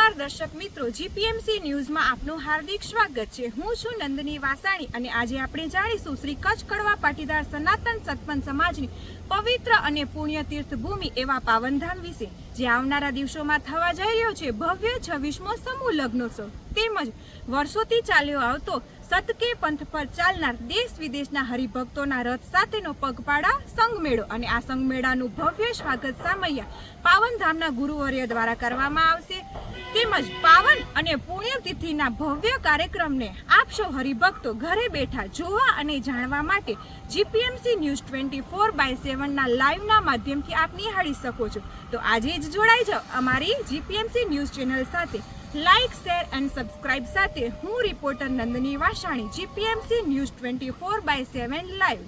નમસ્કાર દર્શક મિત્રો, જીપીએમસી ન્યૂઝમાં આપનું હાર્દિક સ્વાગત છે. હું છું નંદની વાસાણી અને આજે આપણે જાણીશું શ્રી કચ્છ કડવા પાટીદાર સનાતન સત્પન સમાજની પવિત્ર અને પુણ્ય તીર્થ ભૂમિ એવા પાવનધામ વિશે, જે આવનારા દિવસોમાં થવા જઈ રહ્યો છે. ભવ્ય છવ્વીસમો સમૂહ લગ્નોત્સવ તેમજ વર્ષોથી ચાલ્યો આવતો સતકે પંથ પર ચાલનાર દેશ વિદેશના હરિભક્તોના રથ સાથેનો પગપાળા, સંગમેળો અને આ સંગમેળાનું ભવ્ય સ્વાગત સામૈયા પાવનધામના ગુરુવર્ય દ્વારા કરવામાં આવશે. તેમજ પાવન અને પુણ્યતિથિના ભવ્ય કાર્યક્રમને આપ સૌ હરિભક્તો ઘરે બેઠા જોવા અને જાણવા માટે GPMC news twenty four by સેવનના લાઈવના માધ્યમથી આપ નિહાળી શકો છો. તો આજે જ જોડાઈ જાઓ અમારી જીપીએમસી ન્યૂઝ ચેનલ સાથે. લાઇક શેર એન્ડ સબસ્ક્રાઇબ સાથે હું reporter Nandini Vasani GPMC news twenty four by seven live